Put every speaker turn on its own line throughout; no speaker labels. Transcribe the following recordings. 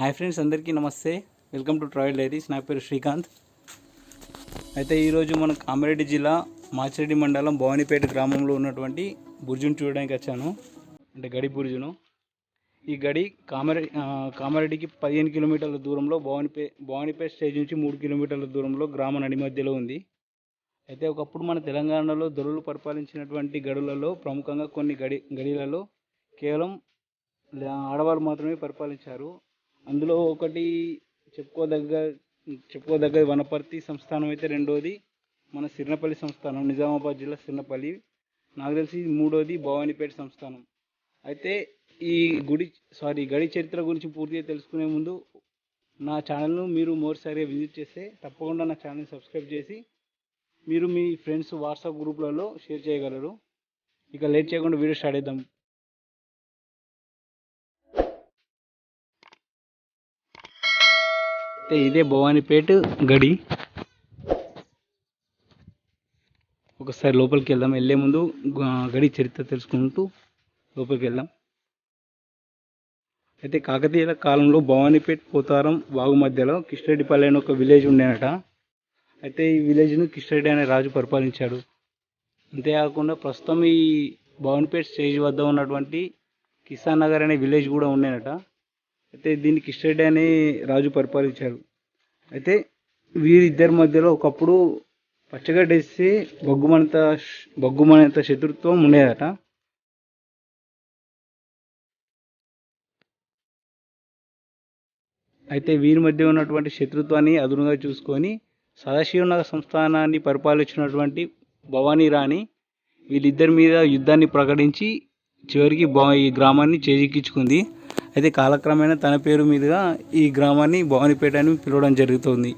Hi friends అందరికీ నమస్తే. Welcome to travel diaries. నా పేరు శ్రీకాంత్. అయితే ఈరోజు మన కామారెడ్డి జిల్లా మాచిరెడ్డి మండలం భవానీపేట గ్రామంలో ఉన్నటువంటి బుర్జును చూడడానికి వచ్చాను. అంటే గడి బుర్జును. ఈ గడి కామారెడ్డి కామరెడ్డికి కామారెడ్డికి పదిహేను కిలోమీటర్ల దూరంలో భవానీపే భవానీపేట స్టేజ్ నుంచి మూడు కిలోమీటర్ల దూరంలో గ్రామ నడి మధ్యలో ఉంది. అయితే ఒకప్పుడు మన తెలంగాణలో దొరలు పరిపాలించినటువంటి గడులలో ప్రముఖంగా కొన్ని గడి గడిలలో కేవలం ఆడవాళ్ళు మాత్రమే పరిపాలించారు. అందులో ఒకటి చెప్పుకోదగ్గ చెప్పుకోదగ్గ వనపర్తి సంస్థానం అయితే రెండోది. మన సిరినపల్లి సంస్థానం నిజామాబాద్ జిల్లా సిరినపల్లి. నాకు తెలిసి మూడోది భవానీపేట సంస్థానం. అయితే ఈ గుడి సారీ గడి చరిత్ర గురించి పూర్తిగా తెలుసుకునే ముందు నా ఛానల్ను మీరు మరోసారి విజిట్ చేస్తే తప్పకుండా నా ఛానల్ని సబ్స్క్రైబ్ చేసి మీరు మీ ఫ్రెండ్స్ వాట్సాప్ గ్రూప్లలో షేర్ చేయగలరు. ఇక లేట్ చేయకుండా వీడియో స్టార్ట్ చేద్దాం. ఇదే భవానీపేట గడి. ఒకసారి లోపలికి వెళ్దాం. వెళ్ళే ముందు గడి చరిత్ర తెలుసుకుంటూ లోపలికి వెళ్దాం. అయితే కాకతీయుల కాలంలో భవానీపేట పోతారం వాగు మధ్యలో కిష్రెడ్డిపల్లి అనే ఒక విలేజ్ ఉండేనట. అయితే ఈ విలేజ్ను కిష్రెడ్డి అనే రాజు పరిపాలించాడు. అంతేకాకుండా ప్రస్తుతం ఈ భవానీపేట్ స్టేజ్ వద్ద ఉన్నటువంటి కిసాన్ నగర్ అనే విలేజ్ కూడా ఉండేనట. అయితే దీన్ని కిష్రెడ్డి అనే రాజు పరిపాలించాడు అయితే వీరిద్దరి మధ్యలో ఒకప్పుడు పచ్చగడ్డేసి బొగ్గుమనంత బొగ్గుమనంత శత్రుత్వం ఉండేదట. అయితే వీరి మధ్య ఉన్నటువంటి శత్రుత్వాన్ని అదునుగా చూసుకొని సదాశివనగర్ సంస్థానాన్ని పరిపాలించినటువంటి భవానీ రాణి వీళ్ళిద్దరి మీద యుద్ధాన్ని ప్రకటించి చివరికి ఈ గ్రామాన్ని చేజిక్కించుకుంది. అయితే కాలక్రమేణా తన పేరు మీదుగా ఈ గ్రామాన్ని భవానీపేట అని పిలవడం జరుగుతుంది.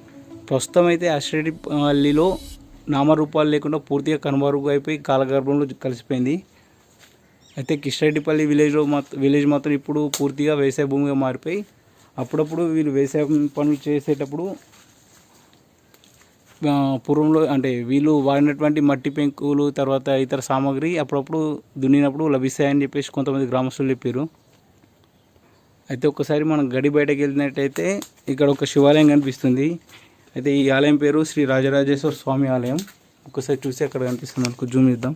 ప్రస్తుతం అయితే అశ్రెడ్డిపల్లిలో నామరూపాలు లేకుండా పూర్తిగా కనుమరుగు అయిపోయి కాలగర్భంలో కలిసిపోయింది. అయితే కిష్రెడ్డిపల్లి విలేజ్లో మాత్రం విలేజ్ మాత్రం ఇప్పుడు పూర్తిగా వ్యవసాయ భూమిగా మారిపోయి అప్పుడప్పుడు వీళ్ళు వ్యవసాయ పనులు చేసేటప్పుడు పూర్వంలో అంటే వీళ్ళు వాడినటువంటి మట్టి పెంకులు తర్వాత ఇతర సామాగ్రి అప్పుడప్పుడు దున్నినప్పుడు లభిస్తాయని చెప్పేసి కొంతమంది గ్రామస్తులు చెప్పారు. అయితే ఒక్కసారి మనం గడి బయటకు వెళ్ళినట్టయితే ఇక్కడ ఒక శివాలయం కనిపిస్తుంది. అయితే ఈ ఆలయం పేరు శ్రీ రాజరాజేశ్వర స్వామి ఆలయం. ఒకసారి చూసి అక్కడ కనిపిస్తుంది అనుకో జూమ్ ఇద్దాం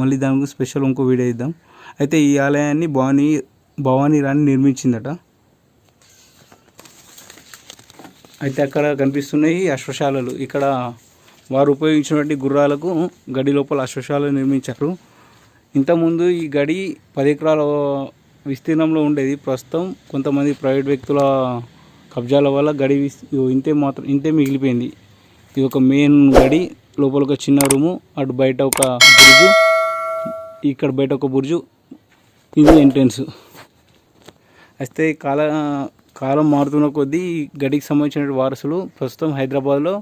మళ్ళీ దాని గురించి స్పెషల్ ఇంకో వీడియో ఇద్దాం అయితే ఈ ఆలయాన్ని భవానీ భవానీ రాణి నిర్మించిందట. అయితే అక్కడ కనిపిస్తున్నాయి అశ్వశాలలు. ఇక్కడ వారు ఉపయోగించినటువంటి గుర్రాలకు గడి లోపల అశ్వశాలలు నిర్మించారు. ఇంతకుముందు ఈ గడి పది ఎకరాల విస్తీర్ణంలో ఉండేది. ప్రస్తుతం కొంతమంది ప్రైవేట్ వ్యక్తుల కబ్జాల వల్ల గడి ఇంతే మాత్రం ఇంతే మిగిలిపోయింది. ఇది ఒక మెయిన్ గడి లోపల ఒక చిన్న రూము అటు బయట ఒక బుర్జు ఇక్కడ బయట ఒక బుర్జు ఇది ఎంట్రన్స్. అయితే కాల కాలం మారుతున్న కొద్దీ గడికి సంబంధించిన వారసులు ప్రస్తుతం హైదరాబాద్లో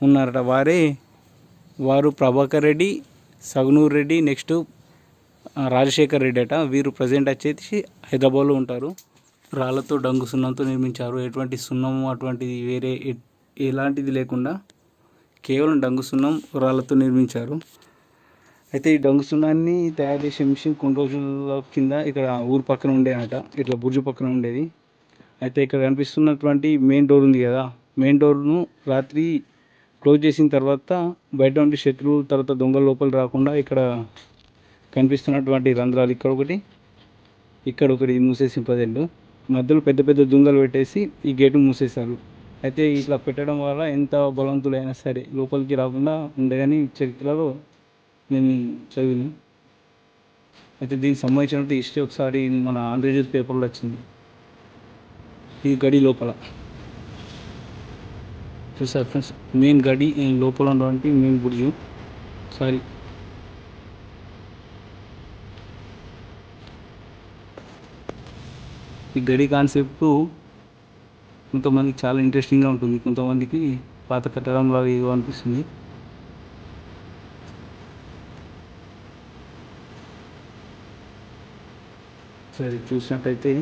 ఉన్నారట. వారే వారు ప్రభాకర్ రెడ్డి సగనూర్ రెడ్డి నెక్స్ట్ రాజశేఖర్ రెడ్డి అట. వీరు ప్రజెంట్ వచ్చేసి హైదరాబాద్లో ఉంటారు. రాళ్ళతో డంగు సున్నంతో నిర్మించారు. ఎటువంటి సున్నము అటువంటిది వేరే ఎలాంటిది లేకుండా కేవలం డంగు సున్నం రాళ్ళతో నిర్మించారు. అయితే ఈ డంగు సున్నాన్ని తయారు చేసే మిషన్ కొన్ని రోజుల కింద ఇక్కడ ఊరు పక్కన ఉండేదట ఇట్లా బుర్జు పక్కన ఉండేది. అయితే ఇక్కడ కనిపిస్తున్నటువంటి మెయిన్ డోర్ ఉంది కదా. మెయిన్ డోర్ను రాత్రి క్లోజ్ చేసిన తర్వాత బయట నుండి శత్రువులు తర్వాత దొంగలు లోపల రాకుండా ఇక్కడ కనిపిస్తున్నటువంటి రంధ్రాలు ఇక్కడ ఒకటి ఇక్కడ ఒకటి మూసేసి ప్రజెంట్ మధ్యలో పెద్ద పెద్ద దుంగలు పెట్టేసి ఈ గేటు మూసేశారు. అయితే ఇట్లా పెట్టడం వల్ల ఎంత బలవంతులైనా సరే లోపలికి రాకుండా ఉండేదని చరిత్రలో నేను చదివాను. అయితే దీనికి సంబంధించినటువంటి హిస్టరీ ఒకసారి మన ఆంధ్రజ్యోతి పేపర్లో వచ్చింది. ఈ గడి లోపల. చూసారు ఫ్రెండ్స్? మెయిన్ గడి లోపల ఉన్నటువంటి మెయిన్ బుర్జు సారీ. ఈ గడి కాన్సెప్ట్ కొంతమందికి చాలా ఇంట్రెస్టింగ్గా ఉంటుంది. కొంతమందికి పాత కట్టడంలో ఏదో అనిపిస్తుంది. సరే చూసినట్టయితే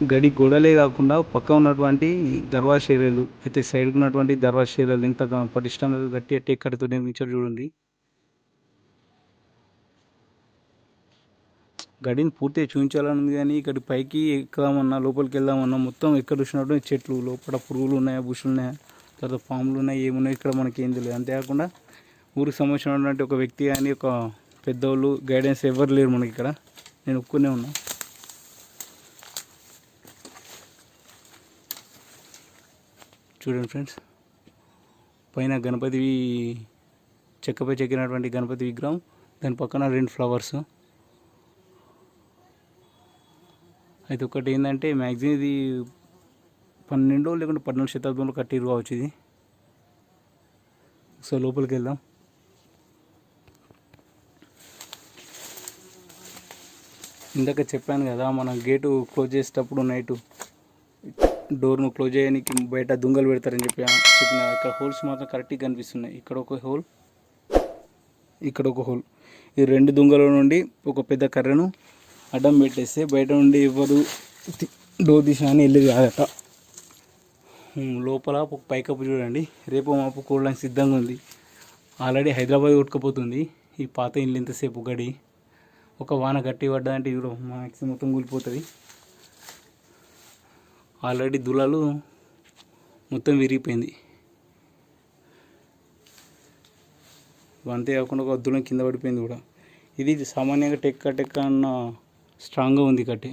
గడి గోడలే కాకుండా పక్క ఉన్నటువంటి దర్వాశైలలు అయితే సైడ్కి ఉన్నటువంటి దర్వాశైలలు ఎంత ఇంత పటిష్టంగా గట్టి అట్టి ఎక్కడితో నిర్మించారు చూడండి. గడిని పూర్తిగా చూపించాలని ఉంది కానీ ఇక్కడ పైకి ఎక్కుదామన్నా లోపలికి వెళ్దామన్నా మొత్తం ఎక్కడ చూసినట్టు చెట్లు లోపల పురుగులు ఉన్నాయా బుషులు ఉన్నాయా తర్వాత పాములు ఉన్నాయి ఏమున్నాయి ఇక్కడ మనకి ఏం తెలియదు. అంతేకాకుండా ఊరికి సంబంధించినటువంటి ఒక వ్యక్తి కానీ ఒక పెద్దోళ్ళు గైడెన్స్ ఎవరు లేరు మనకి ఇక్కడ. నేను ఒక్కనే ఉన్నా. చూడండి ఫ్రెండ్స్. పైన గణపతి చెక్కపై చెక్కినటువంటి గణపతి విగ్రహం దాని పక్కన రెండు ఫ్లవర్స్. అయితే ఒకటి ఏంటంటే మ్యాక్సిమం ఇది పన్నెండో లేకుంటే పన్నెండు శతాబ్దంలో కట్టిరు కావచ్చు ఇది. సో లోపలికి వెళ్దాం ఇందాక చెప్పాను కదా మనం గేటు క్లోజ్ చేసేటప్పుడు నైట్ డోర్ను క్లోజ్ చేయడానికి బయట దుంగలు పెడతారని చెప్పి చెప్పిన ఇక్కడ హోల్స్ మాత్రం కరెక్ట్గా కనిపిస్తున్నాయి. ఇక్కడ ఒక హోల్ ఇక్కడ ఒక హోల్. ఈ రెండు దుంగల నుండి ఒక పెద్ద కర్రను అడ్డం పెట్టేస్తే బయట నుండి ఎవరు డోర్ తీసినా అని వెళ్ళేది కాదట. లోపల ఒక పైకప్పు చూడండి. రేపు మాపు కూడడానికి సిద్ధంగా ఉంది. ఆల్రెడీ హైదరాబాద్ కొట్టుకుపోతుంది. ఈ పాత ఇల్లు ఎంతసేపు గడి? ఒక వాన గట్టి పడ్డదంటే ఇవ్వడం మ్యాక్సిమం మొత్తం కూలిపోతుంది. ఆల్రెడీ దులాలు మొత్తం విరిగిపోయింది. అంతేకాకుండా ఒక దులం కింద పడిపోయింది కూడా. ఇది సామాన్యంగా టెక్క టెక్క అన్న స్ట్రాంగ్గా ఉంది కట్టి.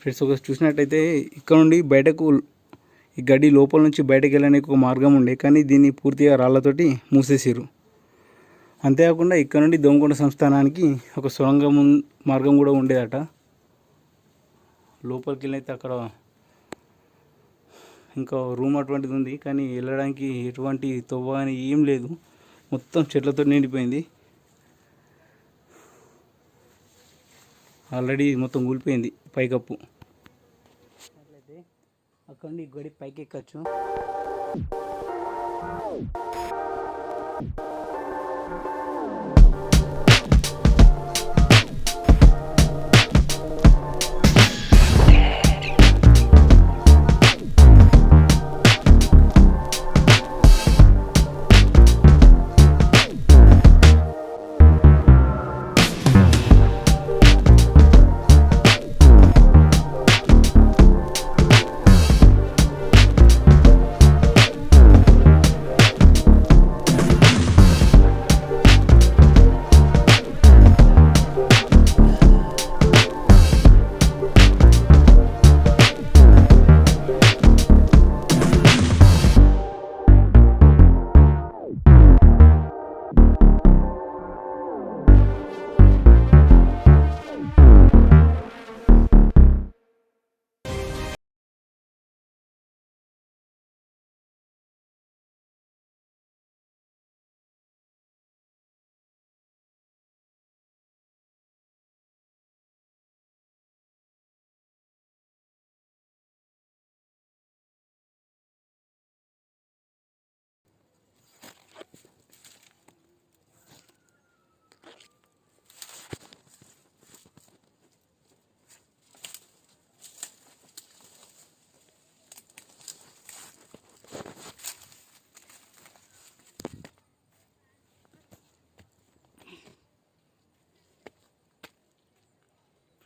ఫ్రెండ్స్ ఒకసారి చూసినట్టయితే ఇక్కడ నుండి బయటకు ఈ గడ్డి లోపల నుంచి బయటకు వెళ్ళడానికి ఒక మార్గం ఉండే కానీ దీన్ని పూర్తిగా రాళ్ళతోటి మూసేసారు అంతేకాకుండా ఇక్కడ నుండి దోమకొండ సంస్థానానికి ఒక సొరంగం మార్గం కూడా ఉండేదట. లోపలికి వెళ్ళైతే అక్కడ ఇంకా రూమ్ అటువంటిది ఉంది కానీ వెళ్ళడానికి ఎటువంటి తొవ్వ అని ఏం లేదు. మొత్తం చెట్లతో నిండిపోయింది. ఆల్రెడీ మొత్తం కూలిపోయింది పైకప్పు. అక్కడ నుండి గడి పైకి ఎక్కచ్చు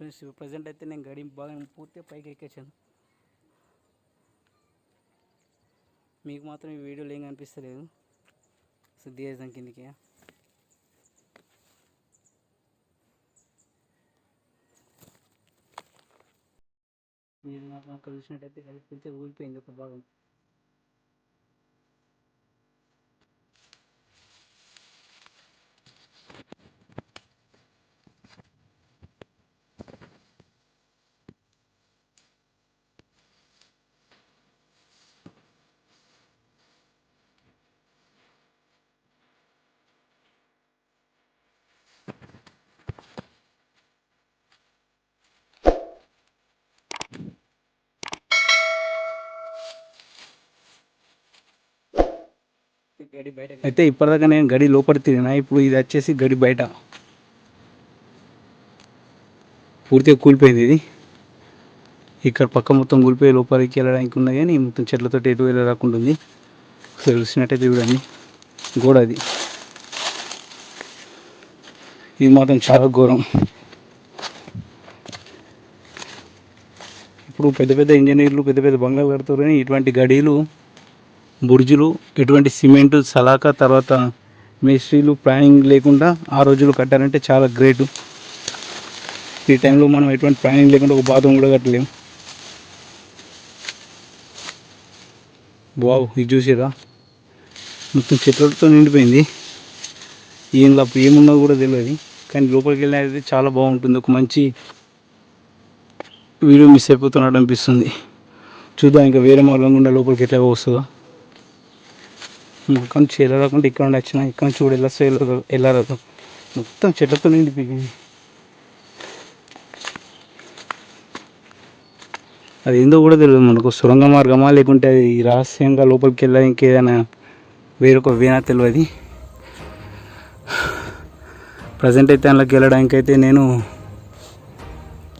ఫ్రెండ్స్ ఇప్పుడు ప్రజెంట్ అయితే నేను గడి బాగా పూర్తిగా పైకి ఎక్కేసాను. మీకు మాత్రం ఈ వీడియోలు ఏం కనిపిస్తలేదు. సో దిగేసాం కిందికి. మీరు మాత్రం అక్కడ చూసినట్టయితే అది ఊగిపోయింది. ఒక భాగం. అయితే ఇప్పటిదాకా నేను గడి లోపల తిరిగినా ఇప్పుడు ఇది వచ్చేసి గడి బయట. పూర్తిగా కూలిపోయింది ఇది. ఇక్కడ పక్క మొత్తం కూలిపోయి లోపలికి వెళ్ళడానికి ఉన్నది కానీ మొత్తం చెట్లతో ఎటు వెళ్ళ రాకుండా ఉంది చూడండి. గోడ అది. ఇది మాత్రం చాలా ఘోరం. ఇప్పుడు పెద్ద పెద్ద ఇంజనీర్లు పెద్ద పెద్ద బంగ్లాలు కడతారు కానీ ఇటువంటి గడీలు బుర్జులు ఎటువంటి సిమెంట్ సలాక తర్వాత మేస్త్రీలు ప్లానింగ్ లేకుండా ఆ రోజులు కట్టారంటే చాలా గ్రేట్. ఈ టైంలో మనం ఎటువంటి ప్లానింగ్ లేకుండా ఒక బాత్రూమ్ కూడా కట్టలేము బావు ఇది చూసారా? మొత్తం చెట్లతో నిండిపోయింది. ఈయనలో అప్పుడు ఏమున్నా కూడా తెలియదు. కానీ లోపలికి వెళ్ళినది చాలా బాగుంటుంది. ఒక మంచి వీడియో మిస్ అయిపోతున్నట్టు అనిపిస్తుంది. చూద్దాం ఇంకా వేరే మార్గం గుండా లోపలికి ఎట్లా వస్తుందో. మొత్తం నుంచి రాకుండా ఇక్కడ నుండి వచ్చిన ఇక్కడ నుంచి చూడు వెళ్ళొస్తా వెళ్ళదు వెళ్ళరాదు మొత్తం చెట్లతో నిండిపోయింది అది ఏందో కూడా తెలియదు మనకు. సొరంగ మార్గమా లేకుంటే అది రహస్యంగా లోపలికి వెళ్ళా ఇంకేదైనా వేరొక వేనా తెలియదు. ప్రజెంట్ అయితే అందులోకి వెళ్ళడానికి అయితే నేను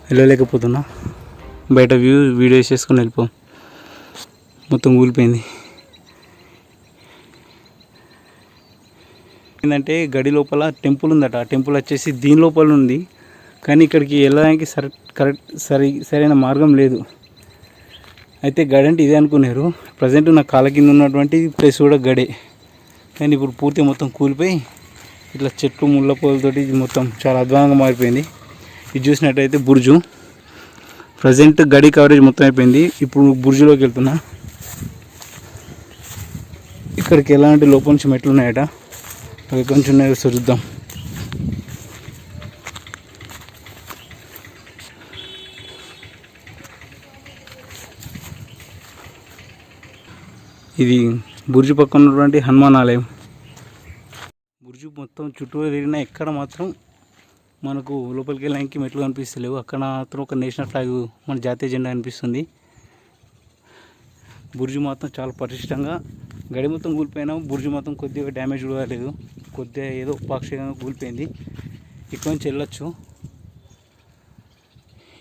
వెళ్ళలేకపోతున్నా. బయట వ్యూ వీడియో చేసుకుని వెళ్ళిపో. మొత్తం కూలిపోయింది ఏంటంటే గడి లోపల టెంపుల్ ఉందట. ఆ టెంపుల్ వచ్చేసి దీని లోపల ఉంది. కానీ ఇక్కడికి వెళ్ళడానికి సర కరెక్ట్ సరి సరైన మార్గం లేదు. అయితే గడి అంటే ఇదే అనుకున్నారు. ప్రజెంట్ నా కాళ్ళ కింద ఉన్నటువంటి ప్లేస్ కూడా గడే. కానీ ఇప్పుడు పూర్తి మొత్తం కూలిపోయి ఇట్లా చెట్లు ముళ్ళ పూలతోటి ఇది మొత్తం చాలా అధ్వానంగా మారిపోయింది. ఇది చూసినట్టయితే బుర్జు. ప్రజెంట్ గడి కవరేజ్ మొత్తం అయిపోయింది. ఇప్పుడు బుర్జులోకి వెళ్తున్నా. ఇక్కడికి ఎలాంటి లోపల నుంచి మెట్లు ఉన్నాయట. అవి కొంచెం ఉన్నాయో చూద్దాం ఇది బుర్జు పక్కన ఉన్నటువంటి హనుమాన్ ఆలయం. బుర్జు మొత్తం చుట్టూ తిరిగినా ఎక్కడ మాత్రం మనకు లోపలికి వెళ్ళడానికి మెట్లు కనిపిస్తలేవు. అక్కడ మాత్రం ఒక నేషనల్ ఫ్లాగ్ మన జాతీయ జెండా కనిపిస్తుంది. బుర్జు మాత్రం చాలా పటిష్టంగా గడి మొత్తం కూలిపోయినాము బుర్జు మొత్తం కొద్దిగా డ్యామేజ్ కూడా లేదు. కొద్దిగా ఏదో పాక్షికంగా కూలిపోయింది. ఇక్కడ నుంచి వెళ్ళొచ్చు.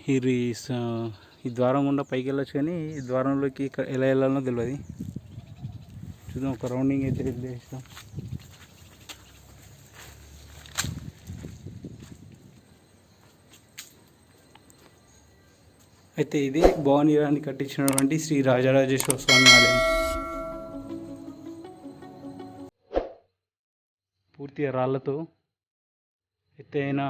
ఈ స- ఈ ద్వారం గుండా పైకి వెళ్ళొచ్చు కానీ ఈ ద్వారంలోకి ఇక్కడ ఎలా వెళ్ళాలనో తెలియదు. చూద్దాం ఒక రౌండింగ్ అయితే వేస్తాం అయితే ఇది భవానీరాన్ని కట్టించినటువంటి శ్రీ రాజరాజేశ్వర స్వామి ఆలయం. పూర్తిగా రాళ్ళతో ఎత్తైన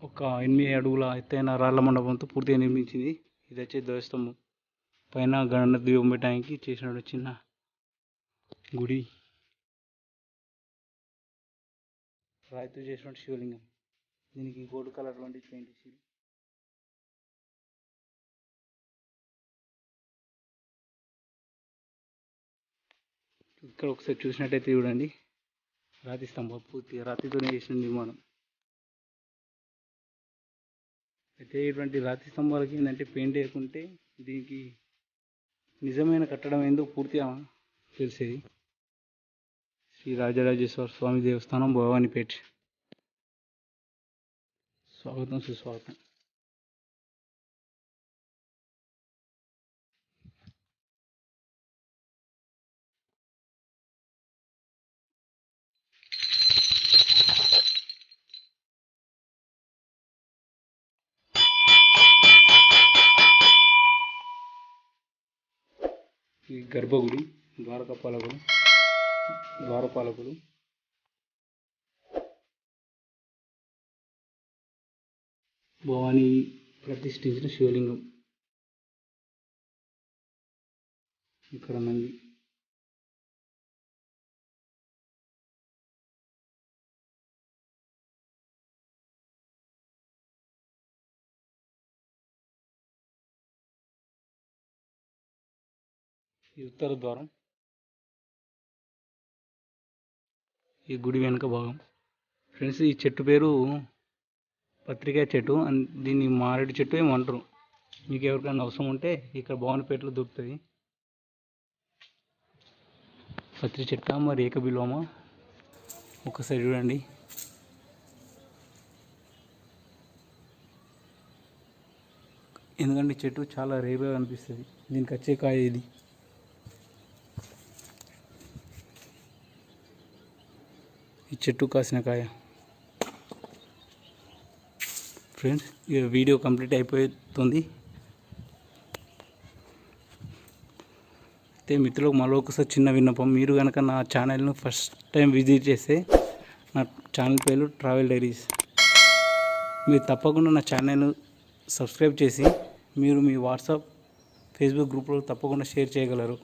ఒక ఎనిమిది అడుగుల ఎత్తైన రాళ్ళ మండపంతో పూర్తిగా నిర్మించింది. ఇది వచ్చే ధ్వజస్తంభం. పైన గణన దీపం పెట్టడానికి చేసిన చిన్న గుడి. రాయితో చేసినటువంటి శివలింగం. దీనికి గోల్డ్ కలర్ వంటి పెయింట్ ఇచ్చింది ఇక్కడ ఒకసారి చూసినట్టయితే చూడండి. రాతి స్తంభం పూర్తి రాతితోనే చేసిన నిర్మాణం. అయితే ఇటువంటి రాతి స్తంభాలకి ఏంటంటే పెయింట్ వేయకుంటే దీనికి నిజమైన కట్టడం ఏందో పూర్తిగా తెలిసేది. శ్రీ రాజరాజేశ్వర స్వామి దేవస్థానం భవానీపేట. స్వాగతం సుస్వాగతం. ఈ గర్భగుడి ద్వారకపాలకుడు ద్వారపాలకుడు భవానీ ప్రతిష్ఠించిన శివలింగం. ఇక్కడ నంది ఈ ఉత్తర ద్వారం ఈ గుడి వెనుక భాగం. ఫ్రెండ్స్ ఈ చెట్టు పేరు పత్రికా చెట్టు. దీన్ని మారేడు చెట్టు ఏమంటారు మీకు ఎవరికైనా అవసరం ఉంటే ఇక్కడ భవనపేటలో దొరుకుతుంది. పత్రి చెట్ట మరి ఏక బిల్వమా ఒకసారి చూడండి. ఎందుకంటే చెట్టు చాలా రేర్గా కనిపిస్తుంది. దీనికి వచ్చే కాయ ఇది. ఈ చెట్టు కాసిన కాయ. ఫ్రెండ్స్ ఈ వీడియో కంప్లీట్ అయిపోతుంది. అయితే మిత్రులకు మరో ఒకసారి చిన్న విన్నపం. మీరు కనుక నా ఛానల్ను ఫస్ట్ టైం విజిట్ చేస్తే నా ఛానల్ పేరు ట్రావెల్ డైరీస్ మీరు తప్పకుండా నా ఛానల్ను సబ్స్క్రైబ్ చేసి మీరు మీ వాట్సాప్ ఫేస్బుక్ గ్రూప్లో తప్పకుండా షేర్ చేయగలరు.